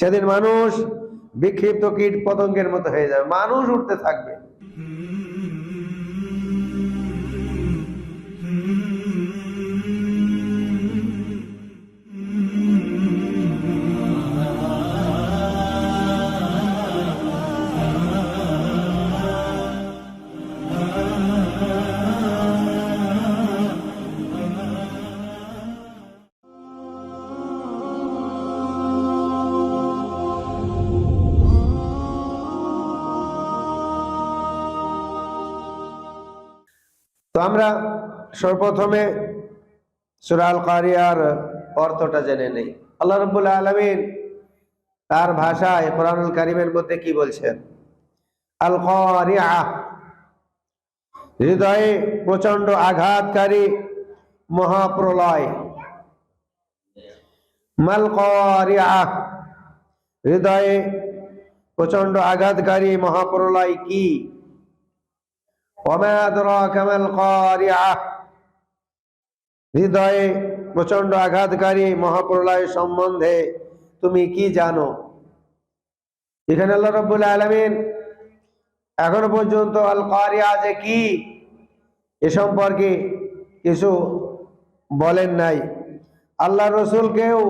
সেদিন মানুষ বিক্ষিপ্ত কীট পতঙ্গের মতো হয়ে যাবে। মানুষ উঠতে থাকবে। তো আমরা সর্বপ্রথমে সুরাল কারিয়ার অর্থটা জেনে নেই। আল্লাহ রব্বুল আলমিন তার ভাষায় কোরআনুল কারিমের মধ্যে কি বলছেন? আল কারিয়া হৃদয়ে প্রচণ্ড আঘাতকারী মহাপ্রলয়। মাল কারিয়া হৃদয়ে প্রচণ্ড আঘাতকারী মহাপ্রলয় কি? হৃদয়ে প্রচণ্ড আঘাতকারী মহাপ্রলয় সম্বন্ধে তুমি কি জানো? এখানে আল্লাহ রব্বুল আলমিন এখনও পর্যন্ত আল কারিয়া যে কি, এ সম্পর্কে কিছু বলেন নাই। আল্লাহ রসুলকেও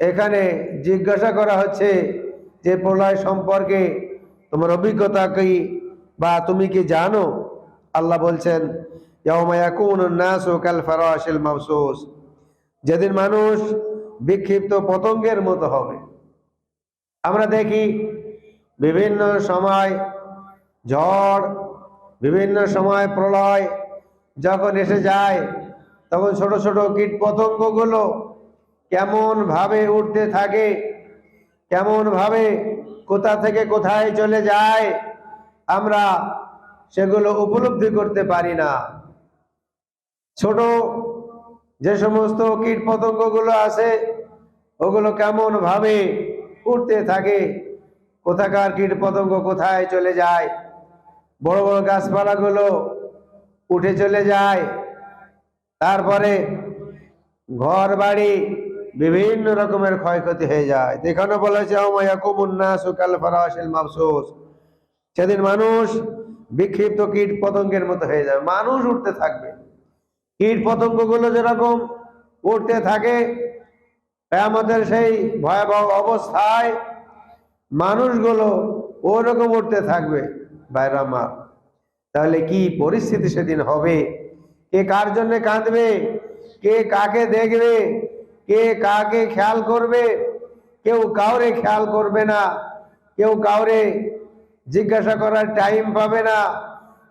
এখানে জিজ্ঞাসা করা হচ্ছে যে প্রলয় সম্পর্কে তোমার অভিজ্ঞতা কি? বা তুমি কি জানো? আল্লাহ বলছেন যেদিন মানুষ বিক্ষিপ্ত পতঙ্গের মতো হবে। আমরা দেখি বিভিন্ন সময় ঝড়, বিভিন্ন সময় প্রলয় যখন এসে যায়, তখন ছোট ছোট কীট পতঙ্গগুলো কেমন ভাবে উঠতে থাকে কেমন ভাবে কোথা থেকে কোথায় চলে যায় আমরা সেগুলো উপলব্ধি করতে পারি না। ছোট যে সমস্ত কীট পতঙ্গগুলো আছে, ওগুলো কেমন ভাবে উঠতে থাকে, কোথাকার কীট পতঙ্গ কোথায় চলে যায়, বড় বড় গাছপালাগুলো উঠে চলে যায়, তারপরে ঘর বাড়ি বিভিন্ন রকমের ক্ষয়ক্ষতি হয়ে যায়। দেখানো বলেছে সুকাল ফরাসিল মাফসুস সেদিন মানুষ বিক্ষিপ্ত কীট পতঙ্গের মতো হয়ে যাবে। মানুষ উঠতে থাকবে। কীট পতঙ্গগুলো যেরকম উঠতে থাকে আমাদের সেই ভয়াবহ অবস্থায় মানুষগুলো ওরকম উঠতে থাকবে। বাইরা মা তাহলে কি পরিস্থিতি সেদিন হবে? কে কার জন্য কাঁদবে? কে কাকে দেখবে? কে কাকে খেয়াল করবে? কেউ কাউরে খেয়াল করবে না। কেউ কাউরে জিজ্ঞাসা করার টাইম পাবে না।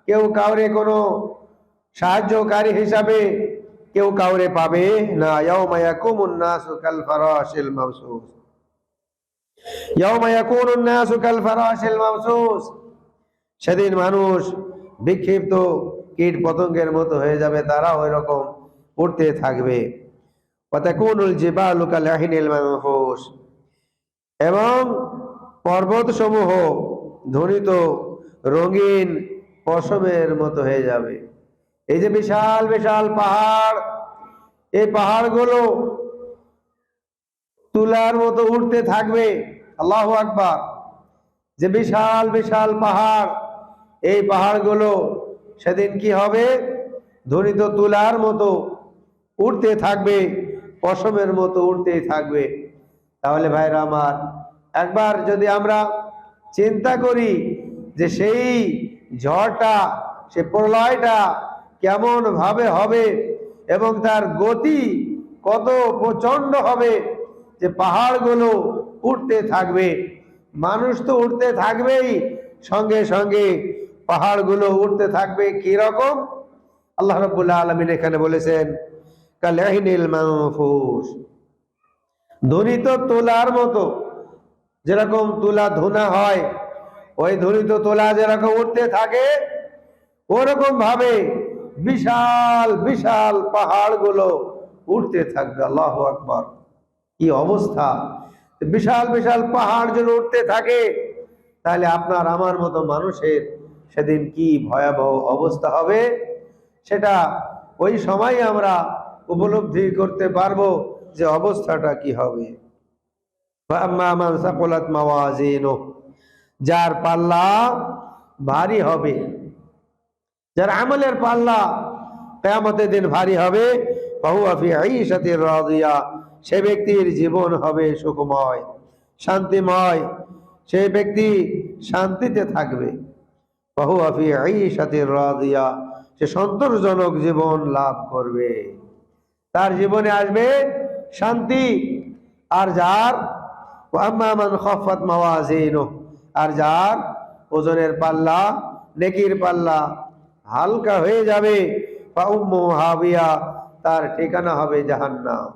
কেউ কাউরে কোনো সাহায্যকারী হিসাবে কেউ কাউরে পাবে না। ইয়াউমা ইয়াকুমুন নাসু কাল ফারাশিল মাবসুস। ইয়াউমা ইয়াকুনুন নাসু কাল ফারাশিল মাবসুস। সেদিন মানুষ বিক্ষিপ্ত কীট পতঙ্গের মতো হয়ে যাবে, তারা ওই রকম উঠতে থাকবে ওয়াতাকুনুল জিবালু কাল আহিনিল মানফুস। এবং পর্বত সমূহ ধ্বনিত রঙিন পশমের মতো হয়ে যাবে। এই যে বিশাল বিশাল পাহাড়, এই পাহাড়গুলো তুলার মতো উঠতে থাকবে। আল্লাহ আকবার। যে বিশাল বিশাল পাহাড়, এই পাহাড়গুলো সেদিন কি হবে? ধ্বনিত তুলার মতো উঠতে থাকবে, পশমের মতো উঠতেই থাকবে। তাহলে ভাইরা আমার, একবার যদি আমরা চিন্তা করি যে সেই ঝড়টা, সে প্রলয়টা কেমন ভাবে হবে এবং তার গতি কত প্রচণ্ড হবে যে পাহাড়গুলো উঠতে থাকবে। মানুষ তো উঠতে থাকবেই। সঙ্গে সঙ্গে পাহাড়গুলো উঠতে থাকবে কি রকম আল্লাহ রবুল্লাহ আলমিন এখানে বলেছেন কালাহিনিল মাহফুস ধ্বনিত তোলার মতো যেরকম তুলা ধুনা হয়, ওই ধরিত তোলা যেরকম উঠতে থাকে ওরকম ভাবে বিশাল বিশাল পাহাড়গুলো উঠতে থাকবে, আল্লাহ আকবর। কি অবস্থা? বিশাল বিশাল পাহাড় যদি উঠতে থাকে, তাহলে আপনার, আমার মতো মানুষের সেদিন কি ভয়াবহ অবস্থা হবে? সেটা ওই সময় আমরা উপলব্ধি করতে পারব যে অবস্থাটা কি হবে ফাম্মা মান সাকুলাত মাওয়াজিনু যার পাল্লা ভারী হবে, যার আমলের পাল্লা কেয়ামতের দিন ভারী হবে সে ব্যক্তির জীবন হবে সুখময়, শান্তিময় সেই ব্যক্তি শান্তিতে থাকবে, ফাহুয়া ফি ঈশাতির রাদিয়া, সে সন্তোষজনক জীবন লাভ করবে, তার জীবনে আসবে শান্তি, আর যার ওয়াম্মা মান খাফাত আর যার ওজনের পাল্লা নেকির পাল্লা হালকা হয়ে যাবে হাবিয়া, তার ঠিকানা হবে জাহান্নাম।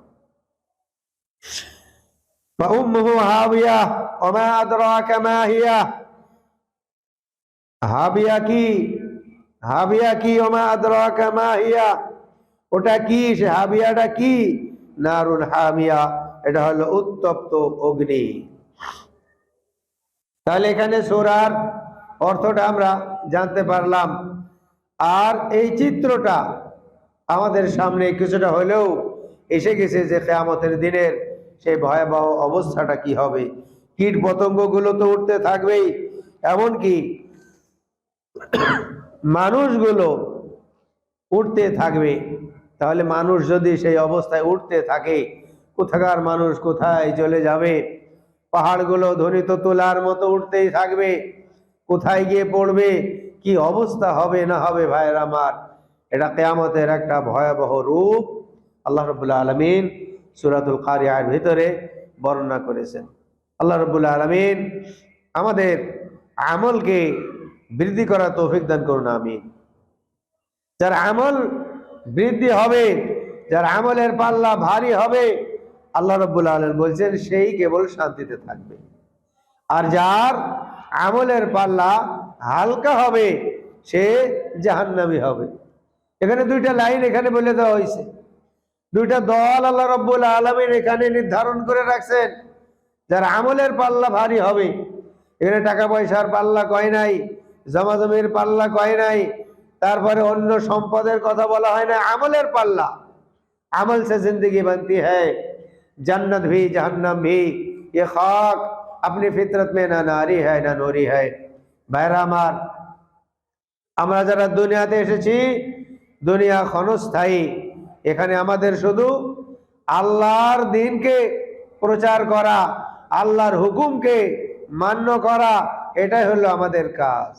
হাবিয়া, ওমা আদরাকা মা হিয়া। হাবিয়া কি? হাবিয়া কি, ওমা আদরাকা মা হিয়া? ওটা কি? সে হাবিয়াটা কি? নারুন হামিয়া। এটা হলো উত্তপ্ত অগ্নি। তাহলে এখানে সোরার অর্থটা আমরা জানতে পারলাম। আর এই চিত্রটা আমাদের সামনে কিছুটা হলেও এসে গেছে যে কেয়ামতের দিনের সেই ভয়াবহ অবস্থাটা কি হবে। কীট পতঙ্গগুলো তো উঠতে থাকবেই, এমনকি মানুষগুলো উঠতে থাকবে। তাহলে মানুষ যদি সেই অবস্থায় উঠতে থাকে কোথাকার মানুষ কোথায় চলে যাবে? পাহাড়গুলো ধ্বনিত তোলার মতো উঠতেই থাকবে। কোথায় গিয়ে পড়বে? কি অবস্থা হবে না হবে ভাইয়ের আমার? এটা কেয়ামতের একটা ভয়াবহ রূপ আল্লাহ রবুল্লা আলমিন সুরাতুল কারিয়ার ভিতরে বর্ণনা করেছেন। আল্লাহ রবুল্লা আলমিন আমাদের আমলকে বৃদ্ধি করা তৌফিক দান করুন আমি যার আমল বৃদ্ধি হবে, যার আমলের পাল্লা ভারী হবে আল্লাহ রব্বুল আলম বলছেন, সেই কেবল শান্তিতে থাকবে। আর যার আমলের পাল্লা হালকা হবে, সে জাহান্নামি হবে। এখানে দুইটা লাইন এখানে বলে দেওয়া হয়েছে। দুইটা দল আল্লাহ রব্বুল আলমিন এখানে নির্ধারণ করে রাখছেন, যার আমলের পাল্লা ভারী হবে। এখানে টাকা পয়সার পাল্লা কয় নাই, জমাজমির পাল্লা কয় নাই, তারপরে অন্য সম্পদের কথা বলা হয় না, আমলের পাল্লা। আমল সে জিন্দিগি বানতি হ্যাঁ। जन्नत भी जहन्नम भी ये खाक अपनी फितरत में ना नारी है ना नूरी है ভাইরা আমার আমরা যারা দুনিয়াতে এসেছি দুনিয়া ক্ষণস্থায়ী এখানে আমাদের শুধু আল্লাহর দিনকে প্রচার করা আল্লাহর হুকুমকে মান্য করা এটাই হলো আমাদের কাজ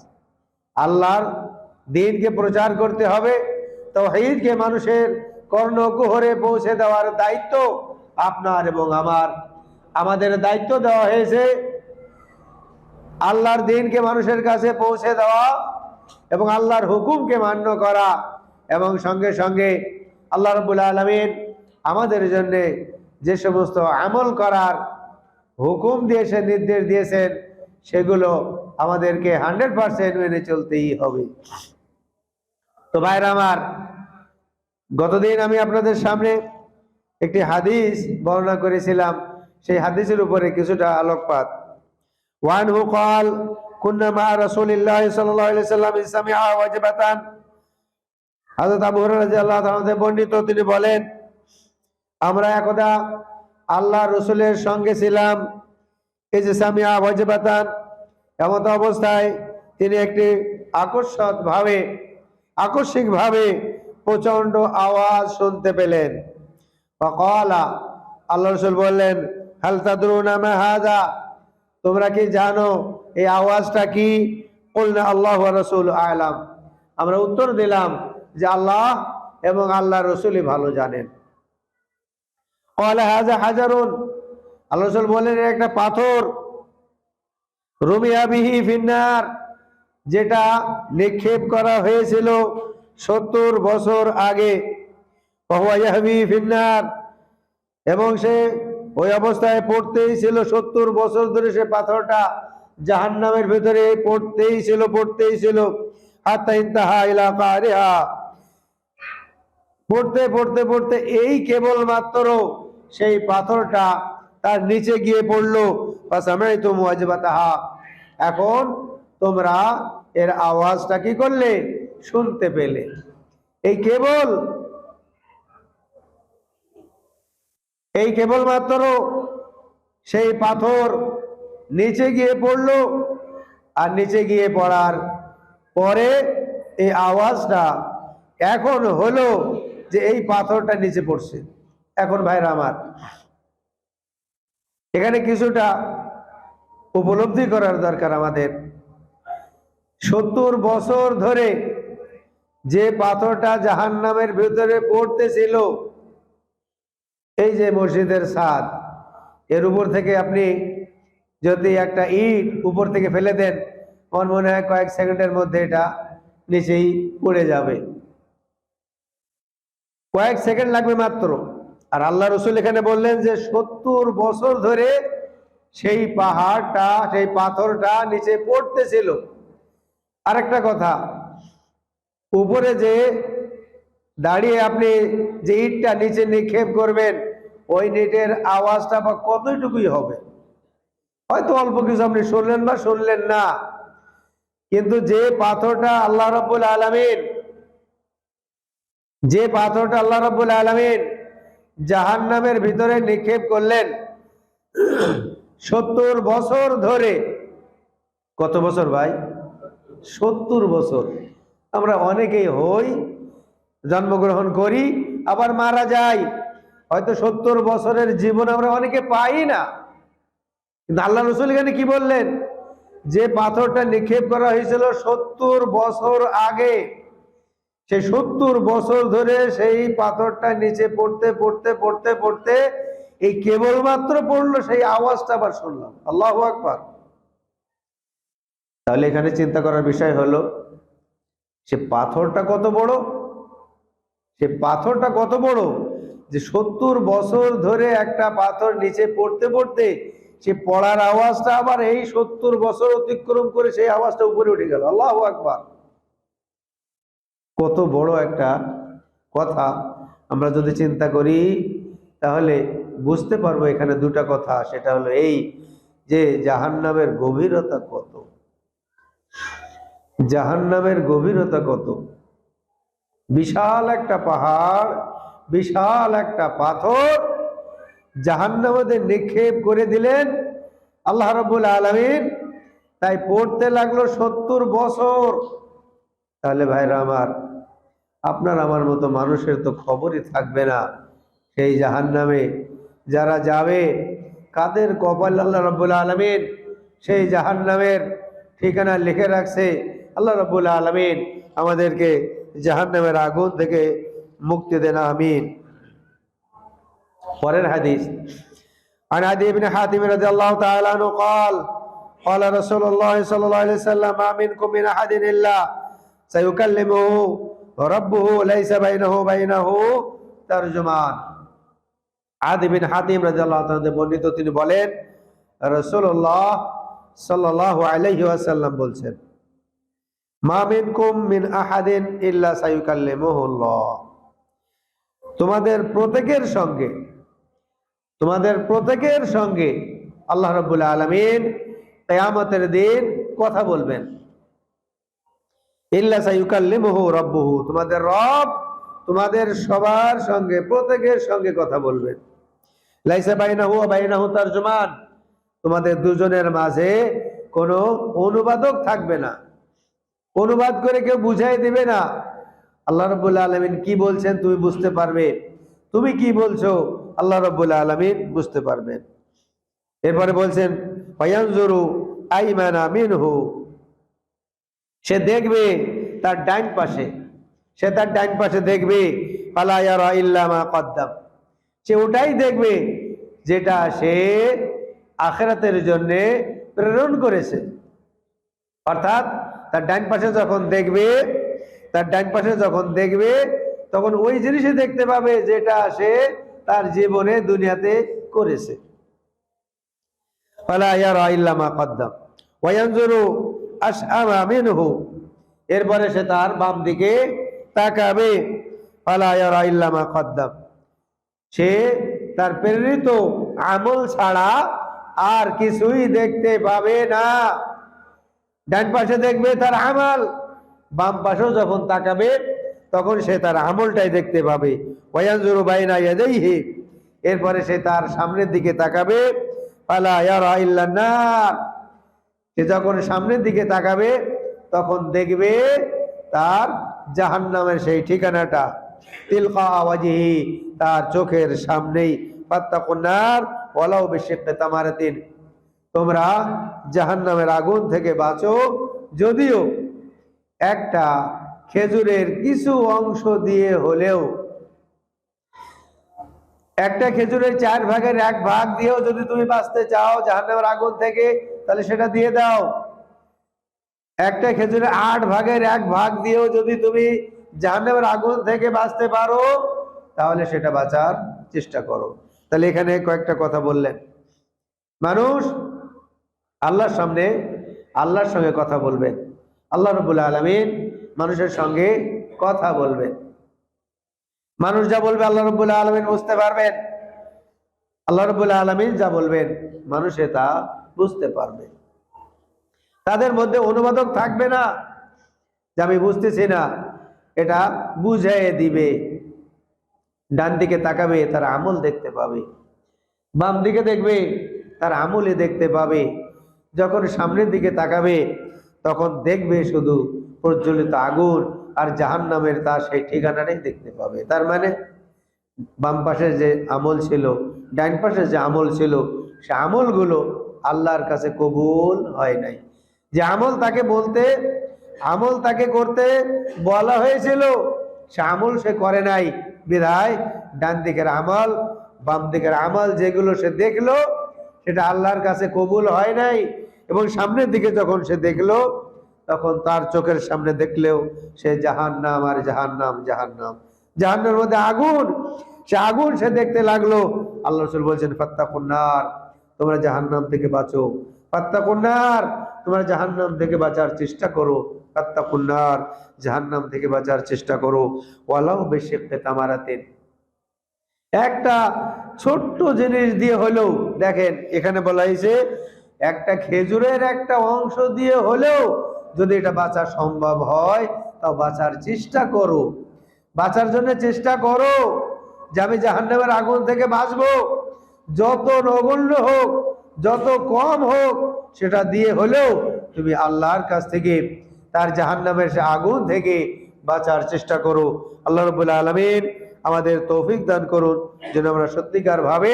আল্লাহর দিনকে প্রচার করতে হবে তৌহিদকে মানুষের কর্ণকুহরে পৌঁছে দেওয়ার দায়িত্ব আপনার এবং আমার। আমাদের দায়িত্ব দেওয়া হয়েছে আল্লাহর দিনকে মানুষের কাছে পৌঁছে দেওয়া এবং আল্লাহর হুকুমকে মান্য করা এবং সঙ্গে সঙ্গে আল্লাহ রবুল আলমিন আমাদের জন্যে যে সমস্ত আমল করার হুকুম দিয়েছেন নির্দেশ দিয়েছেন, সেগুলো আমাদেরকে হান্ড্রেড পার্সেন্ট মেনে চলতেই হবে। তো ভাইরা আমার, গতদিন আমি আপনাদের সামনে একটি হাদিস বর্ণনা করেছিলাম। সেই হাদিসের উপরে কিছুটা আলোকপাত। ওয়ান হু কল, কুন্না মা রাসূলিল্লাহ সাল্লাম ইসমিআ ওয়াজিবাতান। হযরত আবু তাআলা বর্ণিত, তিনি বলেন, আমরা একদা আল্লাহ রসুলের সঙ্গে ছিলাম এই যে সামিয়া ওয়াজিবাতান। এমত অবস্থায় তিনি একটি আকস্মিক ভাবে আকস্মিক ভাবে প্রচণ্ড আওয়াজ শুনতে পেলেন। ফকালা, আল্লাহ রসুল বললেন, হাল তাদরুনা মা তোমরা কি জানো এই আওয়াজটা কি? বললেন আল্লাহ রসুল আলাম। আমরা উত্তর দিলাম যে আল্লাহ এবং আল্লাহ রসুলই ভালো জানেন। কলা হাজা হাজারুন। আল্লাহ রসুল বললেন একটা পাথর রুমিয়া বিহি ফিন্নার, যেটা নিক্ষেপ করা হয়েছিল সত্তর বছর আগে। এবং সে ওই অবস্থায় পড়তেই ছিল সত্তর বছর ধরে সে পাথরটা জাহান্নামের ভেতরে পড়তেই ছিল পড়তেই ছিল। পড়তে পড়তে পড়তে এই কেবল মাত্র সেই পাথরটা তার নিচে গিয়ে পড়ল। পাশামাই তো মুয়াজবাতাহা এখন তোমরা এর আওয়াজটা কি করলে? শুনতে পেলে। এই কেবল এই কেবল মাত্র সেই পাথর নিচে গিয়ে পড়ল আর নিচে গিয়ে পড়ার পরে এই আওয়াজটা এখন হলো যে এই পাথরটা নিচে পড়ছে। এখন ভাইরা আমার, এখানে কিছুটা উপলব্ধি করার দরকার আমাদের। সত্তর বছর ধরে যে পাথরটা জাহান নামের ভিতরে পড়তেছিল এই যে মসজিদের ছাদ, এর উপর থেকে আপনি যদি একটা ইট উপর থেকে ফেলে দেন, আমার মনে হয় কয়েক সেকেন্ডের মধ্যে এটা নিচেই পড়ে যাবে। কয়েক সেকেন্ড লাগবে মাত্র। আর আল্লাহ রসুল এখানে বললেন যে, সত্তর বছর ধরে সেই পাহাড়টা, সেই পাথরটা নিচে পড়তেছিল। আরেকটা কথা, উপরে যে দাঁড়িয়ে আপনি যে ইটটা নিচে নিক্ষেপ করবেন, ওই নেটের আওয়াজটা বা কতটুকুই হবে? হয়তো অল্প কিছু আপনি শুনলেন বা শুনলেন না। কিন্তু যে পাথরটা আল্লাহ রব্বুল আলমিন, যে পাথরটা আল্লাহ রব্বুল আলমিন জাহান নামের ভিতরে নিক্ষেপ করলেন, সত্তর বছর ধরে, কত বছর ভাই? সত্তর বছর। আমরা অনেকেই হই জন্মগ্রহণ করি, আবার মারা যাই। হয়তো সত্তর বছরের জীবন আমরা অনেকে পাই না। কিন্তু আল্লাহ রসুল এখানে কি বললেন? যে পাথরটা নিক্ষেপ করা হয়েছিল সত্তর বছর আগে, সেই সত্তর বছর ধরে সেই পাথরটা নিচে পড়তে পড়তে পড়তে পড়তে এই কেবলমাত্র পড়ল, সেই আওয়াজটা আবার শুনলাম। আল্লাহ আকবার। তাহলে এখানে চিন্তা করার বিষয় হলো, সে পাথরটা কত বড়? সে পাথরটা কত বড়? যে সত্তর বছর ধরে একটা পাথর নিচে পড়তে পড়তে সে পড়ার আওয়াজটা আবার এই সত্তর বছর অতিক্রম করে সেই আওয়াজটা উপরে উঠে গেল। আল্লাহ আকবার। কত বড় একটা কথা। আমরা যদি চিন্তা করি, তাহলে বুঝতে পারব এখানে দুটা কথা। সেটা হলো এই যে জাহান্নামের গভীরতা কত। জাহান্নামের গভীরতা কত। বিশাল একটা পাহাড়, বিশাল একটা পাথর, জাহান্নামদের নিক্ষেপ করে দিলেন আল্লাহ রবুল আলমিন। তাই পড়তে লাগল সত্তর বছর। তাহলে ভাইরা আমার, আপনার আমার মতো মানুষের তো খবরই থাকবে না সেই জাহান্নামে। যারা যাবে, কাদের কপাল আল্লাহ রব্বুল আলমিন? সেই জাহান্নামের ঠিকানা লিখে রাখছে আল্লাহ রব্বুল আলমিন। আমাদেরকে জাহান্নামের আগুন থেকে মুক্তি দেন আমিন পরের হাদিস عن عدي بن حاتم رضي الله تعالى عنه قال قال رسول الله صلى الله عليه وسلم ما منكم من أحد إلا سيكلمه ربه ليس بينه بينه ترجمان আদি বিন হাতিম রাদিয়াল্লাহু তাআলা বর্ণিত তিনি বলেন রাসূলুল্লাহ সাল্লাল্লাহু আলাইহি ওয়াসাল্লাম বলছেন মা মিনকুম মিন আহাদিন ইল্লা সায়ুকাল্লিমুহুল্লাহ তোমাদের প্রত্যেকের সঙ্গে, তোমাদের প্রত্যেকের সঙ্গে আল্লাহ রাব্বুল আলামিন কিয়ামতের দিন কথা বলবেন। ইল্লা সায়ুকাল্লিমুহু রাব্বুহু, তোমাদের রব তোমাদের সবার সঙ্গে, প্রত্যেকের সঙ্গে কথা বলবেন। লাইসা বাইনাহু বাইনাহু তারজুমান, তোমাদের দুজনের মাঝে কোনো অনুবাদক থাকবে না। অনুবাদ করে কেউ বুঝাই দিবে না। আল্লাহ রব্বুল আলমিন কি বলছেন তুমি বুঝতে পারবে। তুমি কি বলছো? আল্লাহ রব্বুল আলমিন বুঝতে পারবেন এরপরে বলছেন, ফয়ানজুরু আইমানা মিনহু। সে দেখবে তার ডাইন পাশে, সে তার ডাইন পাশে দেখবে সে ওটাই দেখবে যেটা সে আখেরাতের জন্য প্রেরণ করেছে। অর্থাৎ তার ডাইন পাশে যখন দেখবে, তার ডাইন পাশে যখন দেখবে, তখন ওই জিনিসই দেখতে পাবে যেটা সে তার জীবনে দুনিয়াতে করেছে। এরপরে সে তার বাম দিকে তাকাবে। সে তার প্রেরিত আমল ছাড়া আর কিছুই দেখতে পাবে না। ডান পাশে দেখবে তার আমল। বাম পাশেও যখন তাকাবে, তখন সে তার আমলটাই দেখতে পাবে। ওয়ানজুরু বাইনা ইয়াদাইহি। এরপরে সে তার সামনের দিকে তাকাবে। ফালা ইয়ারা ইল্লা সে যখন সামনের দিকে তাকাবে, তখন দেখবে তার জাহান্নামের সেই ঠিকানাটা। তিলকা আওয়াজিহি তার চোখের সামনেই। ফাত্তাকুন্নার ওয়ালাউ বিশিক্কি তামারাতিন। তোমরা জাহান্নামের আগুন থেকে বাঁচো। যদিও একটা খেজুরের কিছু অংশ দিয়ে হলেও, একটা খেজুরের চার ভাগের এক ভাগ দিয়েও যদি তুমি বাঁচতে চাও জাহান্নামের আগুন থেকে, তাহলে সেটা দিয়ে দাও। একটা খেজুরের আট ভাগের এক ভাগ দিয়েও যদি তুমি জাহান্নামের আগুন থেকে বাঁচতে পারো, তাহলে সেটা বাঁচার চেষ্টা করো। তাহলে এখানে কয়েকটা কথা বললেন। মানুষ আল্লাহর সামনে আল্লাহর সঙ্গে কথা বলবে। আল্লাহ রবুল্লা আলমিন মানুষের সঙ্গে কথা বলবে। মানুষ যা বলবে আল্লাহ রবুল্লা আলমিন বুঝতে পারবেন। আল্লাহ রবুল্লা আলমিন যা বলবেন মানুষে তা বুঝতে পারবে। তাদের মধ্যে অনুবাদক থাকবে না। যে আমি বুঝতেছি না, এটা বুঝাইয়ে দিবে। ডান দিকে তাকাবে, তার আমল দেখতে পাবে। বাম দিকে দেখবে, তার আমলে দেখতে পাবে। যখন সামনের দিকে তাকাবে, তখন দেখবে শুধু প্রজ্বলিত আগুন আর জাহান নামের তার সেই ঠিকানাটাই দেখতে পাবে। তার মানে বাম পাশের যে আমল ছিল ডাইন পাশের যে আমল ছিল, সে আমলগুলো আল্লাহর কাছে কবুল হয় নাই। যে আমল তাকে বলতে, আমল তাকে করতে বলা হয়েছিল, সে আমল সে করে নাই। বিধায় ডান দিকের আমল, বাম দিকের আমল যেগুলো সে দেখল, সেটা আল্লাহর কাছে কবুল হয় নাই। এবং সামনের দিকে যখন সে দেখল, তখন তার চোখের সামনে দেখলেও সে জাহান নাম আর জাহান নাম জাহান নাম জাহান্নার মধ্যে আগুন। সে আগুন সে দেখতে লাগল। আল্লাহ রসুল বলছেন ফাত্তা কন্যার তোমরা জাহান্নাম থেকে বাঁচো। ফাত্তা কন্যার তোমরা জাহান্নাম থেকে বাঁচার চেষ্টা করো। ফাত্তা কন্যার জাহান্নাম থেকে বাঁচার চেষ্টা করো। ওয়ালাও বেশি তামারাতেন। একটা ছোট্ট জিনিস দিয়ে হলেও, দেখেন, এখানে বলা হয়েছে একটা খেজুরের একটা অংশ দিয়ে হলেও যদি এটা বাঁচা সম্ভব হয়, তাও বাঁচার চেষ্টা করো। বাঁচার জন্য চেষ্টা করো যে আমি জাহান্নামের আগুন থেকে বাঁচবো। যত নগণ্য হোক, যত কম হোক, সেটা দিয়ে হলেও তুমি আল্লাহর কাছ থেকে তার জাহান্নামের সে আগুন থেকে বাঁচার চেষ্টা করো। আল্লাহ রবুল্লা আলমিন আমাদের তৌফিক দান করুন। যেন আমরা সত্যিকার ভাবে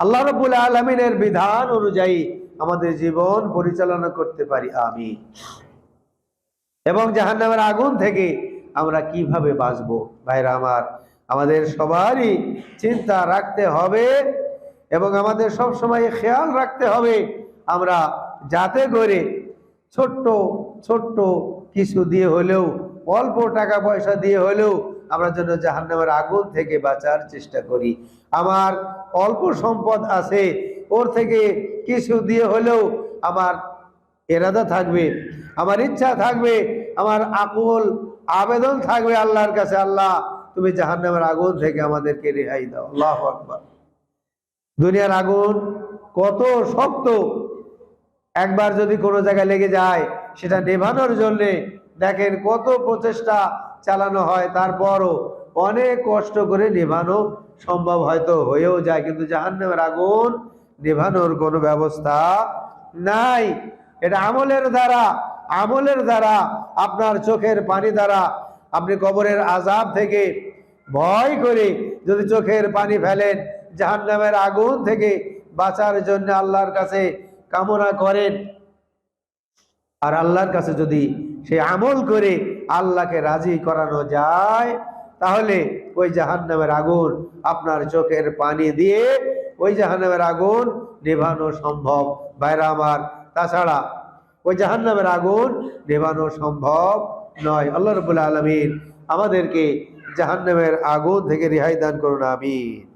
আল্লাহ রবুল আলমিনের বিধান অনুযায়ী আমাদের জীবন পরিচালনা করতে পারি আমি এবং জাহান্নামের আগুন থেকে আমরা কীভাবে বাঁচবো? ভাইরা আমার, আমাদের সবারই চিন্তা রাখতে হবে এবং আমাদের সব সময় খেয়াল রাখতে হবে আমরা যাতে করে ছোট্ট ছোট্ট কিছু দিয়ে হলেও, অল্প টাকা পয়সা দিয়ে হলেও আমরা যেন জাহান্নামের আগুন থেকে বাঁচার চেষ্টা করি। আমার অল্প সম্পদ আছে, ওর থেকে কিছু দিয়ে হলেও আমার এরাদা থাকবে, আমার ইচ্ছা থাকবে, আমার আকুল আবেদন থাকবে আল্লাহর কাছে। আল্লাহ, তুমি জাহান্নামের আগুন থেকে আমাদেরকে রেহাই দাও। আল্লাহ আকবার। দুনিয়ার আগুন কত শক্ত। একবার যদি কোনো জায়গায় লেগে যায়, সেটা নেভানোর জন্যে দেখেন কত প্রচেষ্টা চালানো হয়, তারপরও অনেক কষ্ট করে নেভানো সম্ভব হয়তো হয়েও যায়, কিন্তু জাহান্নামের আগুন নেভানোর কোনো ব্যবস্থা নাই। এটা আমলের দ্বারা আমলের দ্বারা, আপনার চোখের পানি দ্বারা আপনি কবরের আজাব থেকে ভয় করে যদি চোখের পানি ফেলেন, জাহান্নামের আগুন থেকে বাঁচার জন্য আল্লাহর কাছে কামনা করেন। আর আল্লাহর কাছে যদি সে আমল করে আল্লাহকে রাজি করানো যায়, তাহলে ওই জাহান্নামের আগুন আপনার চোখের পানি দিয়ে ওই জাহান্নামের আগুন নেভানো সম্ভব। বাইরা আমার, তাছাড়া ওই জাহান্নামের আগুন নেভানো সম্ভব নয়। আল্লাহ রবুল্লা আলমিন আমাদেরকে জাহান্নামের আগুন থেকে রেহাই দান করুন, আমিন।